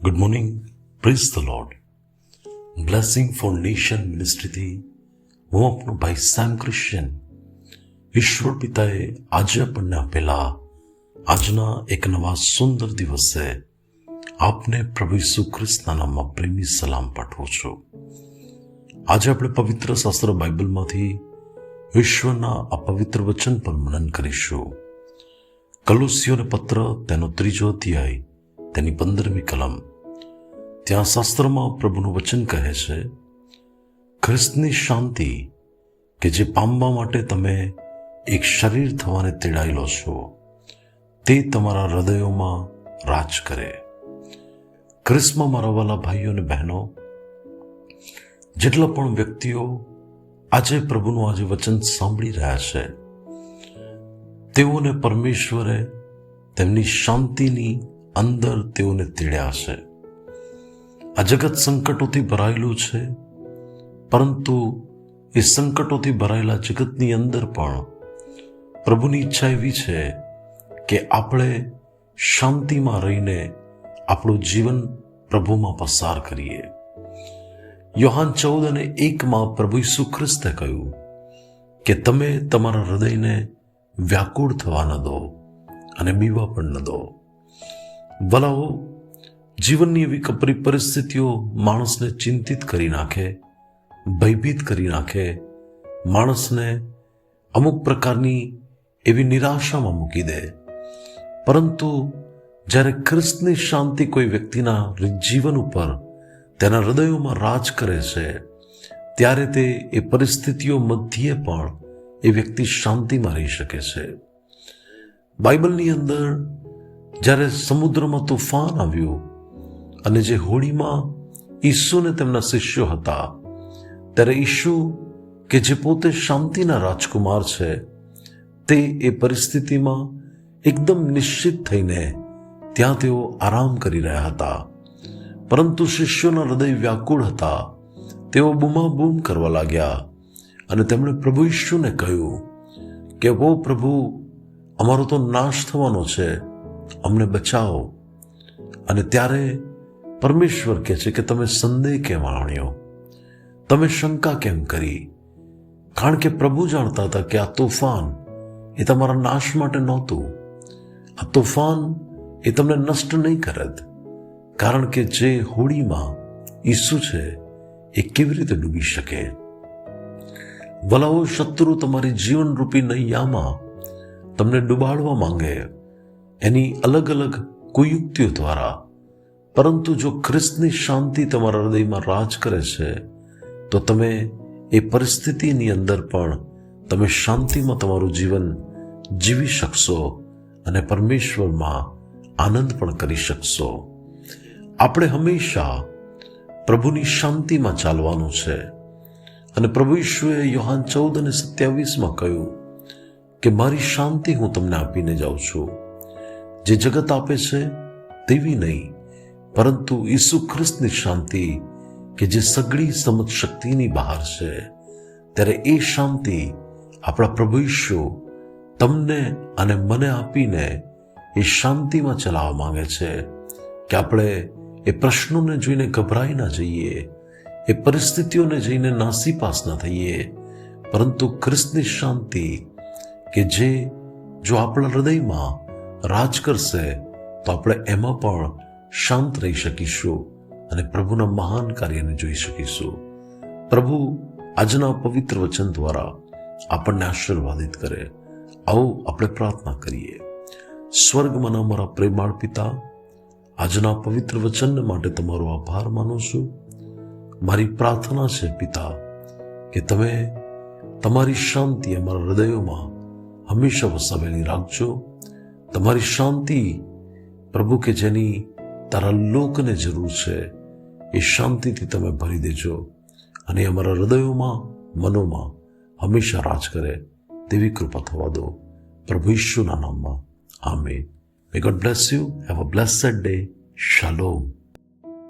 Good morning praise the lord blessing foundation મિનિસ્ટ્રીથી હું આપણો ભાઈ સેમ ક્રિશ્ચિયન ઈશ્વર પિતાએ આજે આપણને આપેલા આજના એક નવા સુંદર દિવસે આપને પ્રભુ ઈસુ ખ્રિસ્તના નામમાં પ્રેમી સલામ પાઠવું છું આજે આપણે પવિત્ર શાસ્ત્ર બાઇબલમાંથી વિશ્વના અપવિત્ર પવિત્ર વચન પર મનન કરીશું કલુસિયોને પત્ર તેનો ત્રીજો અધ્યાય તેની પંદરમી કલમ ત્યાં શાસ્ત્રમાં પ્રભુનું વચન કહે છે, ખ્રિસ્તની શાંતિ કે જે પામવા માટે તમે એક શરીર થવાને તેડાયેલો છો, તે તમારા હૃદયોમાં રાજ કરે. ખ્રિસ્તમાં મારા વાલા ભાઈઓ અને બહેનો, જેટલા પણ વ્યક્તિઓ આજે પ્રભુનું આજે વચન સાંભળી રહ્યા છે, તેઓને પરમેશ્વરે તેમની શાંતિની અંદર તેઓને તેડ્યા છે આ જગત સંકટોથી ભરાયેલું છે. પરંતુ એ સંકટોથી ભરાયેલા જગતની અંદર પણ પ્રભુની ઈચ્છા એવી છે કે આપણે શાંતિમાં રહીને આપણું જીવન પ્રભુમાં પસાર કરીએ. યોહાન ચૌદ અને એકમાં પ્રભુ ઈસુ ખ્રિસ્તે કહ્યું કે તમે તમારા હૃદયને વ્યાકુળ થવા ન દો અને બીવા પણ ન દો. વલાઓ જીવનની એવી કપરી પરિસ્થિતિઓ માણસને ચિંતિત કરી નાખે, ભયભીત કરી નાખે, માણસને અમુક પ્રકારની એવી નિરાશામાં મૂકી દે. પરંતુ જ્યારે ખ્રિસ્તની શાંતિ કોઈ વ્યક્તિના જીવન ઉપર તેના હૃદયોમાં રાજ કરે છે, ત્યારે તે એ પરિસ્થિતિઓ મધ્યે પણ એ વ્યક્તિ શાંતિમાં રહી શકે છે. બાઇબલની અંદર જ્યારે સમુદ્રમાં તોફાન આવ્યું અને જે હોડીમાં ઈસુને તેમના શિષ્યો હતા, ત્યારે ઈસુ કે જે પોતે શાંતિના રાજકુમાર છે, તે એ પરિસ્થિતિમાં એકદમ નિશ્ચિત થઈને ત્યાં તેઓ આરામ કરી રહ્યા હતા. પરંતુ શિષ્યોના હૃદય વ્યાકુળ હતા. તેઓ બૂમાબૂમ કરવા લાગ્યા અને તેમણે પ્રભુ ઈશુને કહ્યું કે ઓ પ્રભુ, અમારો તો નાશ થવાનો છે. અમને બચાવો. અને ત્યારે પરમેશ્વર કહે છે કે તમે સંદેહ કેમ આણ્યો? તમે શંકા કેમ કરી? કારણ કે પ્રભુ જાણતા હતા કે આ તોફાન એ તમારા નાશ માટે નહોતું. આ તોફાન એ તમને નષ્ટ નહીં કરત. કારણ કે જે હોડીમાં ઈસુ છે એ કેવી રીતે ડૂબી શકે? વલાઓ શત્રુ તમારી જીવનરૂપી નૈયામાં તમને ડુબાડવા માંગે. એની અલગ અલગ કુયુક્તિઓ દ્વારા પરંતુ જો ખ્રિસ્તની શાંતિ તમારા હૃદયમાં રાજ કરે છે, તો તમે એ પરિસ્થિતિની અંદર પણ તમે શાંતિમાં તમારું જીવન જીવી શકશો અને પરમેશ્વરમાં આનંદ પણ કરી શકશો. આપણે હંમેશા પ્રભુની શાંતિમાં ચાલવાનું છે. અને પ્રભુ ઈશ્વરે યોહાન ચૌદ અને સત્યાવીસમાં કહ્યું કે, મારી શાંતિ હું તમને આપીને જાઉં છું. જે જગત આપે છે, તેવી નહીં. પરંતુ ઈસુ ખ્રિસ્તની શાંતિ કે જે સગળી સમજ શક્તિની બહાર છે, ત્યારે એ શાંતિ આપણા પ્રભુ ઈશુ તમને અને મને આપીને એ શાંતિમાં ચલાવવા માંગે છે કે આપણે એ પ્રશ્નોને જોઈને ગભરાઈ ના જઈએ, એ પરિસ્થિતિઓને જઈને નાસીપાસ ના થઈએ, પરંતુ ખ્રિસ્તની શાંતિ કે જે જો આપણા હૃદયમાં રાજ કરશે, તો આપણે એમાં પણ શાંત રહી શકીશું અને પ્રભુના મહાન કાર્યને જોઈ શકીશું. પ્રભુ આજના પવિત્ર વચન દ્વારા આપણને આશીર્વાદિત કરે. આવો આપણે પ્રાર્થના કરીએ. સ્વર્ગમાં અમારા પ્રેમાળ પિતા, આજના પવિત્ર વચન માટે તમારો આભાર માનું છું. મારી પ્રાર્થના છે પિતા, કે તમે તમારી શાંતિ અમારા હૃદયોમાં હંમેશા વસાવેલી રાખજો. તમારી શાંતિ પ્રભુ કે જેની તારા લોકને જરૂર છે. એ શાંતિથી તમે ભરી દેજો અને અમારા હૃદયોમાં, મનોમાં હંમેશા રાજ કરે તેવી કૃપા થવા દો. પ્રભુ ઈશુના નામમાં. Amen may God bless you have a blessed day Shalom.